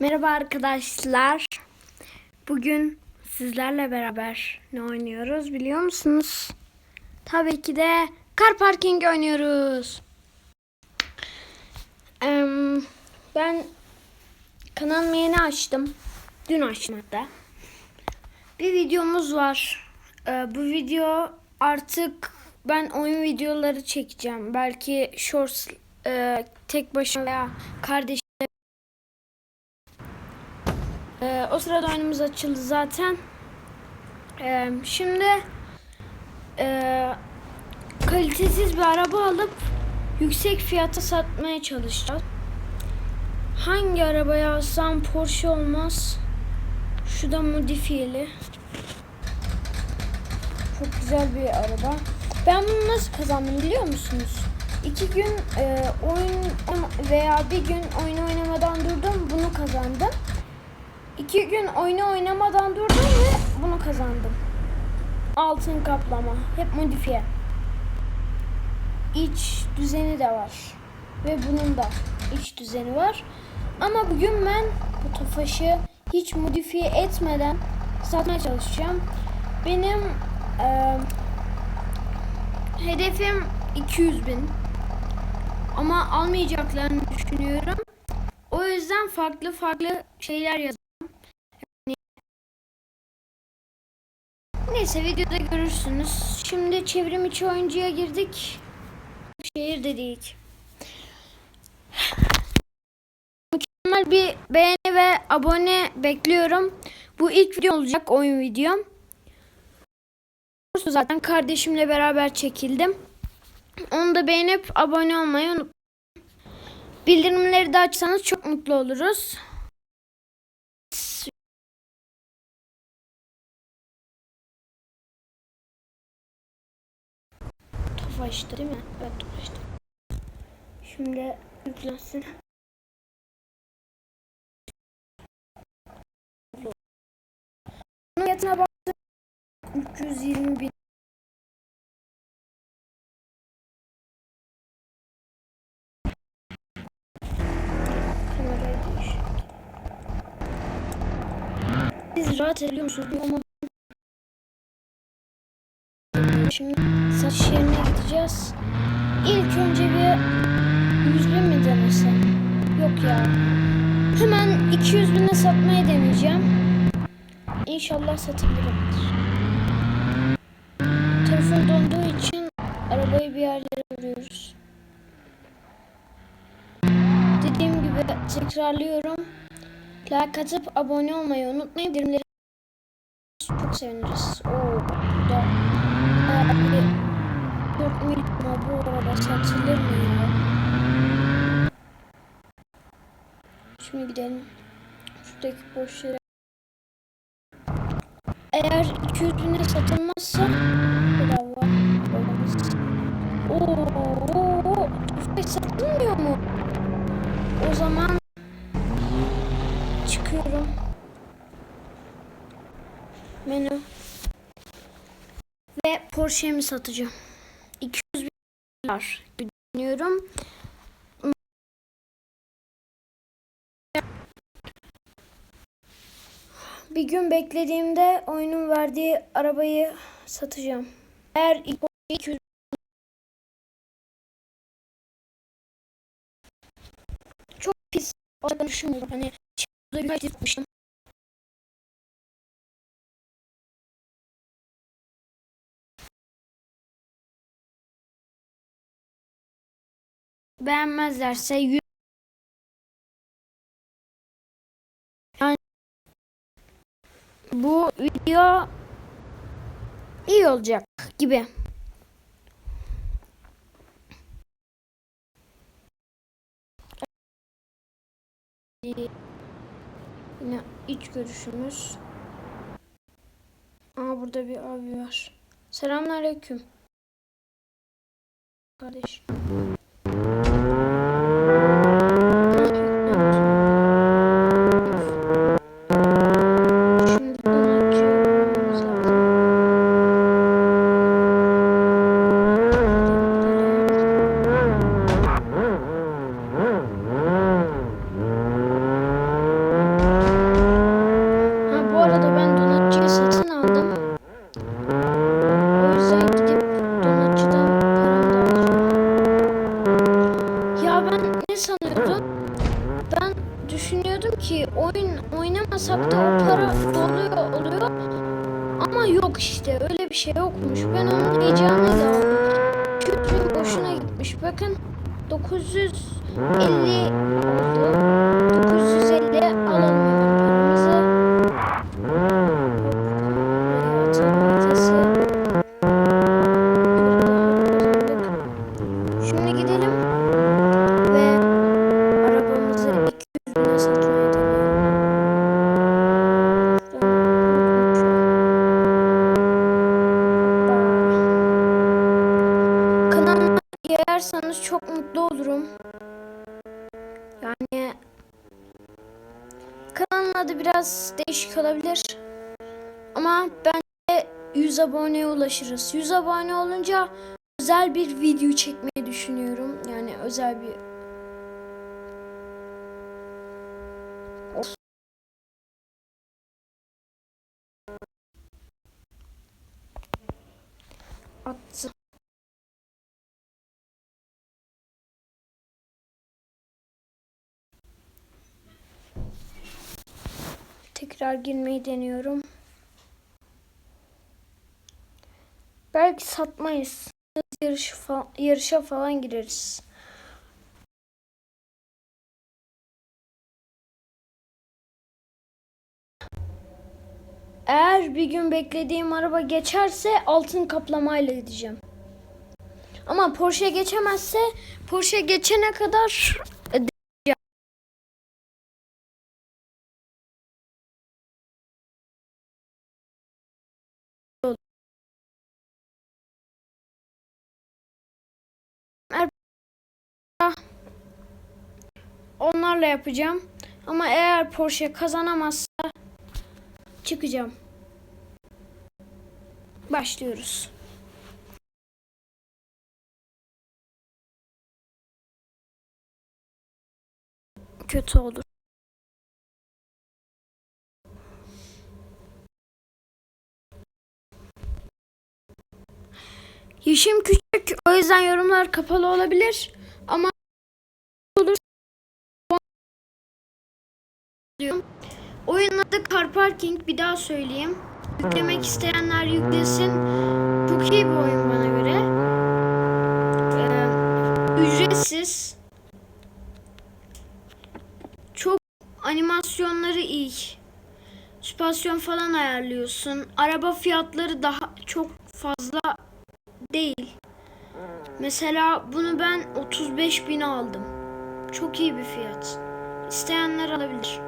Merhaba arkadaşlar. Bugün sizlerle beraber ne oynuyoruz biliyor musunuz? Tabii ki de Car Parking oynuyoruz. Em, ben kanalımı yeni açtım. Dün açtım hatta. Bir videomuz var. Ee, bu video artık ben oyun videoları çekeceğim. Belki shorts e, tek başına veya kardeş ee, o sırada oyunumuz açıldı zaten. Ee, şimdi e, kalitesiz bir araba alıp yüksek fiyata satmaya çalışacağız. Hangi arabaya alsam Porsche olmaz. Şu da modifiyeli. Çok güzel bir araba. Ben bunu nasıl kazandım biliyor musunuz? İki gün e, oyun veya bir gün oyun oynamadan durdum bunu kazandım. İki gün oyunu oynamadan durdum ve bunu kazandım. Altın kaplama. Hep modifiye. İç düzeni de var. Ve bunun da iç düzeni var. Ama bugün ben bu tofaşı hiç modifiye etmeden satmaya çalışacağım. Benim e, hedefim 200 bin. Ama almayacaklarını düşünüyorum. O yüzden farklı farklı şeyler yazıyorum. Neyse videoda görürsünüz. Şimdi çevrim içi oyuncuya girdik. Şehir dedik. Mükemmel bir beğeni ve abone bekliyorum. Bu ilk video olacak oyun videom. Zaten kardeşimle beraber çekildim. Onu da beğenip abone olmayı unutmayın. Bildirimleri de açsanız çok mutlu oluruz. Tofaş'tı değil mi? Evet Tofaş'tı. Şimdi yüklensin. Fiyatına baktım. 320 bin. Siz rahat ediyor musunuz? Ama Şimdi satış yerine gideceğiz. İlk önce bir 100 bin mi denesem? Yok ya. Hemen 200 bine satmayı deneyeceğim. İnşallah satabilirim. Telefon donduğu için arabayı bir yerlere vuruyoruz. Dediğim gibi tekrarlıyorum. Like atıp abone olmayı unutmayın. Bildirimleri çok seviniriz. Oo, bu 4 milyon bu mı ya? Şimdi gidelim. Şuradaki boş yere. Eğer 200 bine satılmazsa bedava olmaz. Oo, tüfek satılmıyor mu? O zaman çıkıyorum. Menü Porsche'mi satacağım. 200 bin dolar düşünüyorum. Bir gün beklediğimde oyunun verdiği arabayı satacağım. Eğer ilk 200 çok pis olacağını düşünmüyorum. Hani şurada bir gitmiştim. Beğenmezlerse yani bu video iyi olacak gibi. Yine iç görüşümüz. Aa burada bir abi var. Selamünaleyküm. Kardeş. Şimdi bunu açıyoruz lazım. Düşünüyordum ki oyun oynamasak da o para doluyor oluyor. Ama yok işte öyle bir şey yokmuş. Ben onun heyecanıyla aldım. 200 bin boşuna gitmiş. Bakın 950 oldu. Adı biraz değişik olabilir. Ama bence 100 aboneye ulaşırız. 100 abone olunca özel bir video çekmeyi düşünüyorum. Yani özel bir Tekrar girmeyi deniyorum. Belki satmayız. Yarış fa- yarışa falan gireriz. Eğer bir gün beklediğim araba geçerse altın kaplamayla gideceğim. Ama Porsche geçemezse Porsche geçene kadar onlarla yapacağım. Ama eğer Porsche kazanamazsa çıkacağım. Başlıyoruz. Kötü olur. Yaşım küçük o yüzden yorumlar kapalı olabilir diyorum. Oyunun adı Car Parking bir daha söyleyeyim. Yüklemek isteyenler yüklesin. Çok iyi bir oyun bana göre. Ee, ücretsiz. Çok animasyonları iyi. Süspansiyon falan ayarlıyorsun. Araba fiyatları daha çok fazla değil. Mesela bunu ben 35 bin aldım. Çok iyi bir fiyat. İsteyenler alabilir.